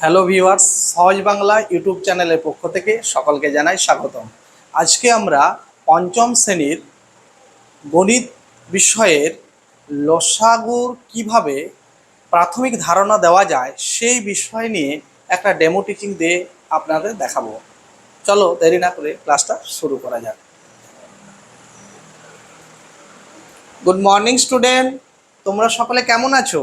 Hello viewers সহজ Bangla YouTube চ্যানেলের পক্ষ থেকে সকলকে জানাই স্বাগতম। আজকে আমরা পঞ্চম শ্রেণির গণিত বিষয়ের লসাগুর কীভাবে প্রাথমিক ধারণা দেওয়া যায় সেই বিষয় নিয়ে একটা ডেমো টিচিং দিয়ে আপনাদের দেখাবো। চলো দেরি না করে ক্লাসটা শুরু করা যাক। গুড মর্নিং স্টুডেন্ট তোমরা সকলে কেমন আছো?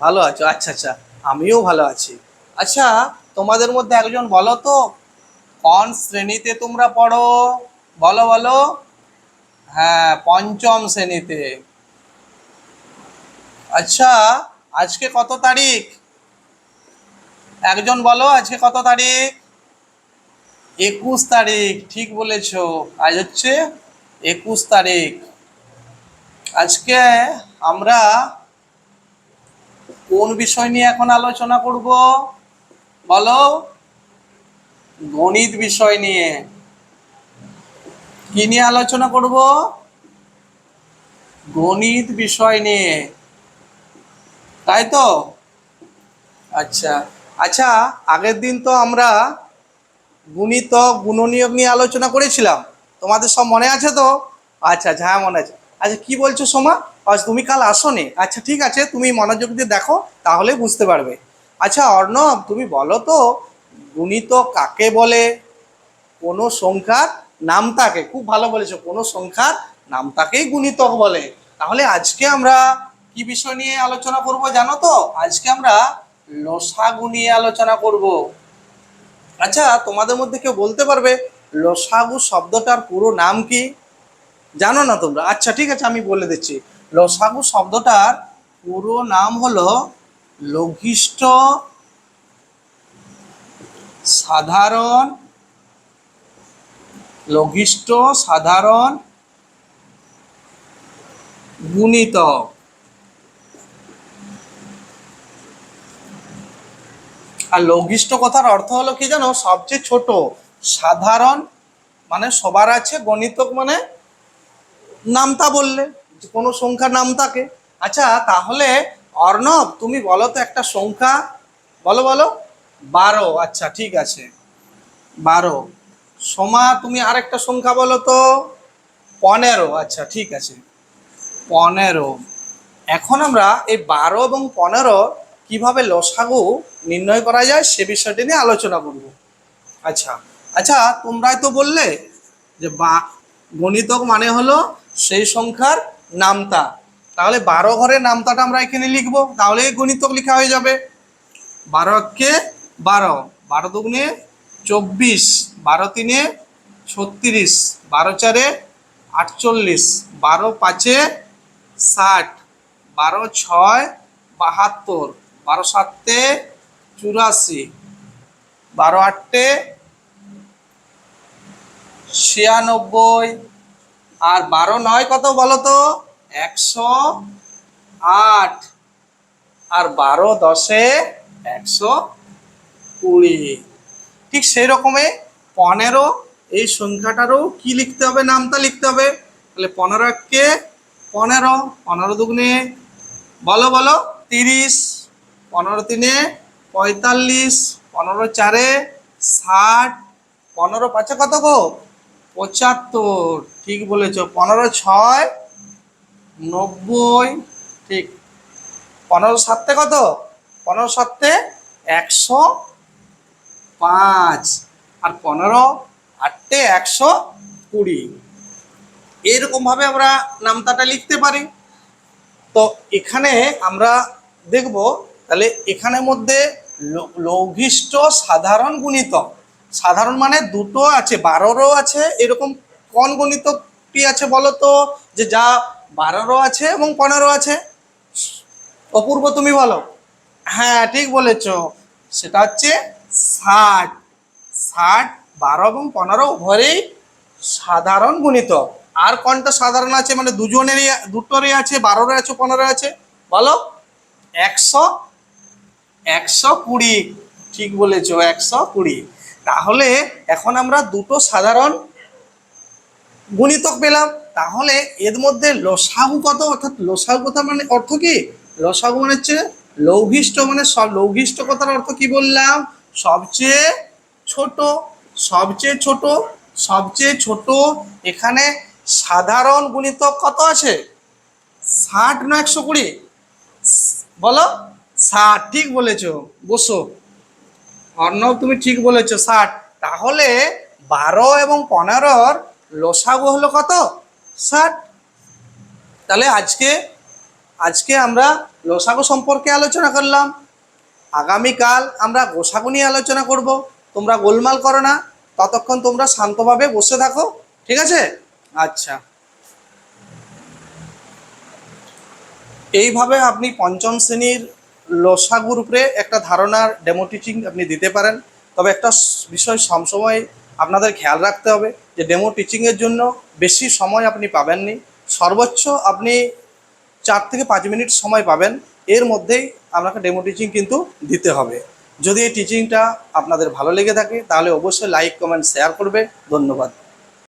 ভালো আছো? আচ্ছা আচ্ছা আমিও ভালো আছি। আচ্ছা তোমাদের মধ্যে একজন বলো তো, কোন শ্রেণীতে তোমরা পড়ো? বলো বলো। হ্যাঁ পঞ্চম শ্রেণীতে। আচ্ছা আজকে কত তারিখ? একজন বলো, আজকে কত তারিখ? একুশ তারিখ, ঠিক বলেছ। আজ হচ্ছে একুশ তারিখ। আজকে আমরা কোন বিষয় নিয়ে এখন আলোচনা করব? বলো, গণিত বিষয় নিয়ে কি নিয়ে আলোচনা করব? গণিত বিষয় নিয়ে। তাই তো? আচ্ছা আচ্ছা আগের দিন তো আমরা গুণিতক গুণনীয়ক নিয়ে আলোচনা করেছিলাম। তোমাদের সব মনে আছে তো? আচ্ছা আচ্ছা হ্যাঁ মনে আছে। আচ্ছা কি বলছো সোমা? আজ তুমি কাল আসোনি। আচ্ছা ঠিক আছে, তুমি মনোযোগ দিয়ে দেখো, তাহলে বুঝতে পারবে। আচ্ছা অর্ণব, তুমি বলো তো, গুণিত কাকে বলে? কোনো সংখ্যার নামটাকে খুব ভালো বলেছ, কোনো সংখ্যার নামটাকেই গুণিতক বলে। তাহলে আজকে আমরা কি বিষয় নিয়ে আলোচনা করব জানো তো? আজকে আমরা লসাগু নিয়ে আলোচনা করব। আচ্ছা তোমাদের মধ্যে কেউ বলতে পারবে লসাগু শব্দটার পুরো নাম কি? জানো না তোমরা? আচ্ছা ঠিক আছে, আমি বলে দিচ্ছি। লসাগু শব্দটার পুরো নাম হলো লঘিষ্ঠ, সাধারণ লঘিষ্ঠ, সাধারণ গুণিতক আর লঘিষ্ঠ কথার অর্থ হলো কি জানো? সবচেয়ে ছোট, সাধারণ মানে সবার আছে গণিতক মানে নামতা বললে কোনো সংখ্যার নাম থাকে আচ্ছা তাহলে অর্ণব, তুমি বলো তো একটা সংখ্যা। বলো বলো। বারো। আচ্ছা ঠিক আছে। বারো। সোমা, তুমি আরেকটা সংখ্যা বলো তো। পনেরো। আচ্ছা ঠিক আছে। পনেরো। এখন আমরা এই বারো এবং পনেরো কীভাবে লসাগু নির্ণয় করা যায় সে বিষয়টি নিয়ে আলোচনা করব। আচ্ছা আচ্ছা তোমরাই তো বললে যে বা, গণিতক মানে হলো সেই সংখ্যার নামতা। তাহলে বারো ঘরের নামতাটা আমরা এখানে লিখব তাহলে গণিতক লেখা হয়ে যাবে। বারো কে বারো বারো দুগুণে চব্বিশ, বারো তিনে ছত্রিশ, বারো চারে আটচল্লিশ, বারো পাঁচে ষাট, বারো ছয় বাহাত্তর, বারো সাতে চুরাশি, বারো আটটে ছিয়ানব্বই, আর বারো নয় কত বলো তো একশো আট। আর বারো দশে একশো কুড়ি। ঠিক সেই রকমে পনেরো, এই সংখ্যাটারও কি লিখতে হবে, নামটা লিখতে হবে? তাহলে পনেরো কে পনেরো পনেরো দুগুণে, বলো বলো, তিরিশ, পনেরো তিনে পঁয়তাল্লিশ, পনেরো চারে ষাট, পনেরো পাঁচে কত গো? পঁচাত্তর। ঠিক বলেছ, পনেরো ছয় নব্বই, ঠিক। পনেরো সাতে কত? পনেরো সাতে একশো পাঁচ আর পনেরো আটটে একশো কুড়ি। এইরকমভাবে আমরা নামতাটা লিখতে পারি। তো এখানে আমরা দেখব, তাহলে এখানের মধ্যে ল- সাধারণ গুণিতক সাধারণ মানে দুটো আছে, বারোরও আছে, এরকম কোন গণিতকটি আছে বলো তো যে যা বারোরও আছে এবং পনেরো আছে। অপূর্ব, তুমি বলো? হ্যাঁ ঠিক বলেছ। সেটা হচ্ছে ষাট। ষাট, বারো এবং পনেরো উভয়েই সাধারণ গুণিত। আর কোনটা সাধারণ আছে? মানে দুজনেরই, দুটোরই আছে, বারোরই আছে পনেরো আছে? বলো। একশো একশো কুড়ি। ঠিক বলেছ, একশো কুড়ি। তাহলে এখন আমরা দুটো সাধারণ গুণিতক পেলাম। তাহলে এর মধ্যে লসাগু কত? অর্থাৎ লসাগু কথা মানে অর্থ কি? লসাগু মানে হচ্ছে লৌঘিষ্ট মানে সব লৌঘিষ্ট কথার অর্থ কি বললাম? সবচেয়ে ছোট সবচেয়ে ছোট সবচেয়ে ছোট। এখানে সাধারণ গুণিতক কত আছে? ষাট না একশো কুড়ি? বলো? ষাট, ঠিক বলেছ, বসো। অর্ণব, তুমি ঠিক বলেছ, ষাট। তাহলে বারো এবং পনেরোর লসাগু হলো কত? ষাট। তাহলে আজকে আজকে আমরা লসাগু সম্পর্কে আলোচনা করলাম। আগামীকাল আমরা গোসাগু নিয়ে আলোচনা করব। তোমরা গোলমাল করো না, ততক্ষণ তোমরা শান্তভাবে বসে থাকো, ঠিক আছে? আচ্ছা। এইভাবে আপনি পঞ্চম শ্রেণির লসাগুর উপরে একটা ধারণার ডেমো টিচিং আপনি দিতে পারেন। তবে একটা বিষয় সবসময় আপনাদের খেয়াল রাখতে হবে যে ডেমো টিচিংয়ের জন্য বেশি সময় আপনি পাবেননি। সর্বোচ্চ আপনি চার থেকে পাঁচ মিনিট সময় পাবেন। এর মধ্যেই আপনাকে ডেমো টিচিং কিন্তু দিতে হবে। যদি এই টিচিংটা আপনাদের ভালো লেগে থাকে, তাহলে অবশ্যই লাইক কমেন্ট শেয়ার করবে। ধন্যবাদ।